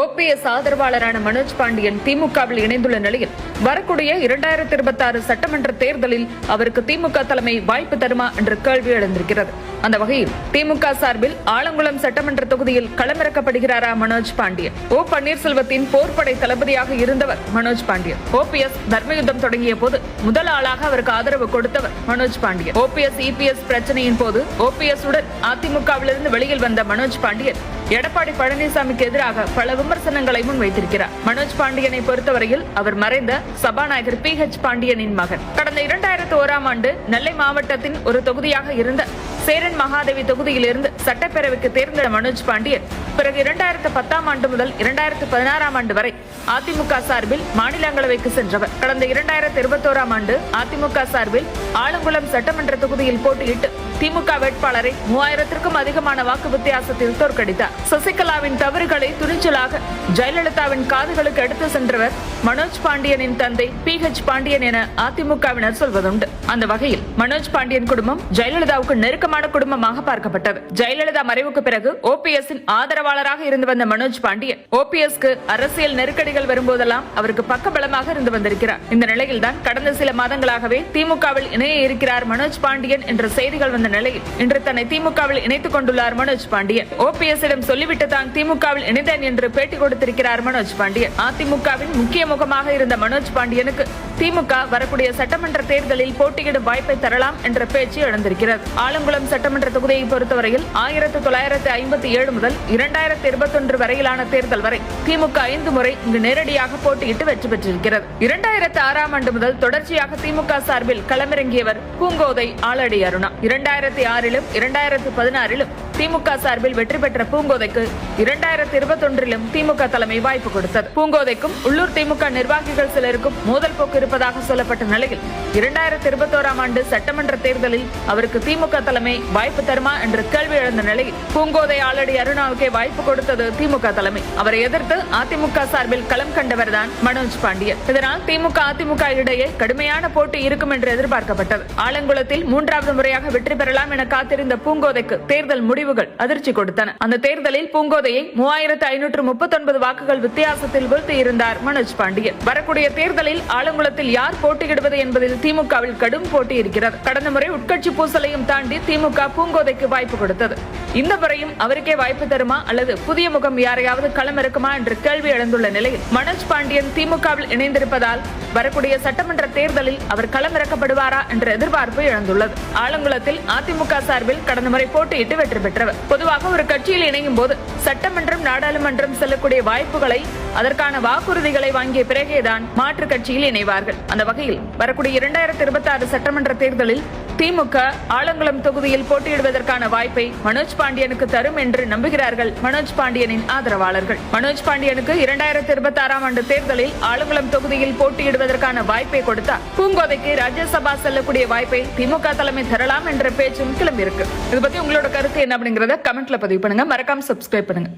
OPS ஆதரவாளரான Manoj Pandian திமுகவில் இணைந்துள்ள நிலையில் வரக்கூடிய இரண்டாயிரத்தி இருபத்தி ஆறு சட்டமன்ற தேர்தலில் அவருக்கு திமுக தலைமை வாய்ப்பு தருமா என்ற கேள்வி எழுந்திருக்கிறது. அந்த வகையில் திமுக சார்பில் ஆலங்குளம் சட்டமன்ற தொகுதியில் களமிறக்கப்படுகிறாரா மனோஜ் பாண்டியன்? ஓ பன்னீர்செல்வத்தின் போர்படை தளபதியாக இருந்தவர் மனோஜ் பாண்டியன். ஓபிஎஸ் தர்மயுத்தம் தொடங்கிய போது முதல் ஆளாக அவருக்கு ஆதரவு கொடுத்தவர் மனோஜ் பாண்டியன். ஓபிஎஸ் இபிஎஸ் பிரச்சனையின் போது ஓபிஎஸ் உடன் அதிமுகவிலிருந்து வெளியில் வந்த மனோஜ் பாண்டியன் எடப்பாடி பழனிசாமிக்கு எதிராக பல விமர்சனங்களை முன்வைத்திருக்கிறார். மனோஜ் பாண்டியனை பொறுத்தவரையில் அவர் மறைந்த சபாநாயகர் பி. ஹெச் பாண்டியனின் மகன். கடந்த இரண்டாயிரத்து ஓராம் ஆண்டு நெல்லை மாவட்டத்தின் ஒரு தொகுதியாக இருந்த சேரன் மகாதேவி தொகுதியிலிருந்து சட்டப்பேரவைக்கு தேர்ந்த மனோஜ் பாண்டியன் பிறகு இரண்டாயிரத்து பத்தாம் ஆண்டு முதல் இரண்டாயிரத்து பதினாறாம் ஆண்டு வரை அதிமுக சார்பில் மாநிலங்களவைக்கு சென்றவர். கடந்த இரண்டாயிரத்து இருபத்தோராம் ஆண்டு அதிமுக சார்பில் ஆலங்குளம் சட்டமன்ற தொகுதியில் போட்டியிட்டு திமுக வேட்பாளரை மூவாயிரத்திற்கும் அதிகமான வாக்கு வித்தியாசத்தில் தோற்கடித்தார். சசிகலாவின் தவறுகளை துணிச்சலாக ஜெயலலிதாவின் காதுகளுக்கு எடுத்து சென்றவர் மனோஜ் பாண்டியனின் தந்தை பி ஹெச் பாண்டியன் என அதிமுகவினர் சொல்வதுண்டு. அந்த வகையில் மனோஜ் பாண்டியன் குடும்பம் ஜெயலலிதாவுக்கு நெருக்கமான குடும்பமாக பார்க்கப்பட்டது. ஜெயலலிதா மறைவுக்கு பிறகு ஓபிஎஸ் ஆதரவாளராக இருந்து வந்த மனோஜ் பாண்டியன் ஓபிஎஸ்க்கு அரசியல் நெருக்கடிகள் வரும்போதெல்லாம் அவருக்கு பக்கபலமாக இருந்து வந்திருக்கிறார். இந்த நிலையில்தான் கடந்த சில மாதங்களாகவே திமுகவில் இணைய இருக்கிறார் மனோஜ் பாண்டியன் என்ற செய்திகள் வந்த நிலையில் இன்று தன்னை திமுகவில் இணைத்துக் கொண்டுள்ளார் மனோஜ் பாண்டியன். ஓபிஎஸ் இடம் சொல்லிவிட்டு தான் திமுகவில் இணைந்தேன் என்று பேட்டி கொடுத்திருக்கிறார் மனோஜ் பாண்டியன். அதிமுகவின் முக்கிய முகமாக இருந்த மனோஜ் பாண்டியனுக்கு திமுக வரக்கூடிய சட்டமன்ற தேர்தலில் போட்டியிடும் வாய்ப்பை தரலாம் என்ற பேச்சு எழுந்திருக்கிறது. ஆலங்குளம் சட்டமன்ற தொகுதியை பொறுத்தவரையில் ஆயிரத்தி தொள்ளாயிரத்தி ஐம்பத்தி ஏழு முதல் இரண்டாயிரத்தி இருபத்தொன்று வரையிலான தேர்தல் வரை திமுக ஐந்து முறை இங்கு நேரடியாக போட்டியிட்டு வெற்றி பெற்றிருக்கிறது. இரண்டாயிரத்தி ஆறாம் ஆண்டு முதல் தொடர்ச்சியாக திமுக சார்பில் களமிறங்கியவர் பூங்கோதை ஆலடி அருணா. இரண்டாயிரத்தி ஆறிலும் இரண்டாயிரத்தி பதினாறிலும் திமுக சார்பில் வெற்றி பெற்ற பூங்கோதைக்கு இரண்டாயிரத்தி இருபத்தொன்றிலும் திமுக தலைமை வாய்ப்பு கொடுத்தது. பூங்கோதைக்கும் உள்ளூர் திமுக நிர்வாகிகள் சிலருக்கும் மோதல் போக்கு இருப்பதாக சொல்லப்பட்ட நிலையில் இரண்டாயிரத்தி இருபத்தோராம் ஆண்டு சட்டமன்ற தேர்தலில் அவருக்கு திமுக தலைமை வாய்ப்பு தருமா என்று கேள்வி எழுந்த நிலையில் பூங்கோதை ஆலடி அருணாவுக்கே வாய்ப்பு கொடுத்தது திமுக தலைமை. அவரை எதிர்த்து அதிமுக சார்பில் களம் கண்டவர்தான் மனோஜ் பாண்டியன். இதனால் திமுக அதிமுக இடையே கடுமையான போட்டி இருக்கும் என்று எதிர்பார்க்கப்பட்டது. ஆலங்குளத்தில் மூன்றாவது முறையாக வெற்றி பெறலாம் என காத்திருந்த பூங்கோதைக்கு தேர்தல் முடிவு முடிவுகள் அதிர்ச்சி கொடுத்தன. அந்த தேர்தலில் பூங்கோதையை மூவாயிரத்து ஐநூற்று முப்பத்தொன்பது வாக்குகள் வித்தியாசத்தில் வீழ்த்தியிருந்தார் மனோஜ் பாண்டியன். வரக்கூடிய தேர்தலில் ஆலங்குளத்தில் யார் போட்டியிடுவது என்பதில் திமுகவில் கடும் போட்டி இருக்கிறது. கடந்த முறை உட்கட்சி பூசலையும் தாண்டி திமுக பூங்கோதைக்கு வாய்ப்பு கொடுத்தது. இந்த முறையும் அவருக்கே வாய்ப்பு தருமா? அல்லது புதிய முகம் யாரையாவது களம் இருக்குமா கேள்வி எழுந்துள்ள நிலையில் மனோஜ் பாண்டியன் திமுகவில் இணைந்திருப்பதால் வரக்கூடிய சட்டமன்ற தேர்தலில் அவர் களமிறக்கப்படுவாரா? என்ற எதிர்பார்ப்பு எழுந்துள்ளது. ஆலங்குளத்தில் அதிமுக சார்பில் கடந்த முறை போட்டியிட்டு வெற்றி பெற்றவர். பொதுவாக ஒரு கட்சியில் இணையும் போது சட்டமன்றம் நாடாளுமன்றம் செல்லக்கூடிய வாய்ப்புகளை அதற்கான வாக்குறுதிகளை வாங்கிய பிறகேதான் மாற்று கட்சியில் இணைவார்கள். அந்த வகையில் வரக்கூடிய இரண்டாயிரத்தி இருபத்தி ஆறு சட்டமன்ற தேர்தலில் திமுக ஆலங்குளம் தொகுதியில் போட்டியிடுவதற்கான வாய்ப்பை மனோஜ் பாண்டியனுக்கு தரும் என்று நம்புகிறார்கள் மனோஜ் பாண்டியனின் ஆதரவாளர்கள். மனோஜ் பாண்டியனுக்கு இரண்டாயிரத்தி இருபத்தி ஆறாம் ஆண்டு தேர்தலில் ஆலங்குளம் தொகுதியில் போட்டியிடுவதற்கான வாய்ப்பை கொடுத்தார். பூங்கோதைக்கு ராஜ்யசபா செல்லக்கூடிய வாய்ப்பை திமுக தலைமை தரலாம் என்ற பேச்சும் கிளம்பியிருக்கு. இது பத்தி உங்களோட கருத்து என்ன அப்படிங்கறத கமெண்ட்ல பதிவு பண்ணுங்க. மறக்காம சப்ஸ்கிரைப் பண்ணுங்க.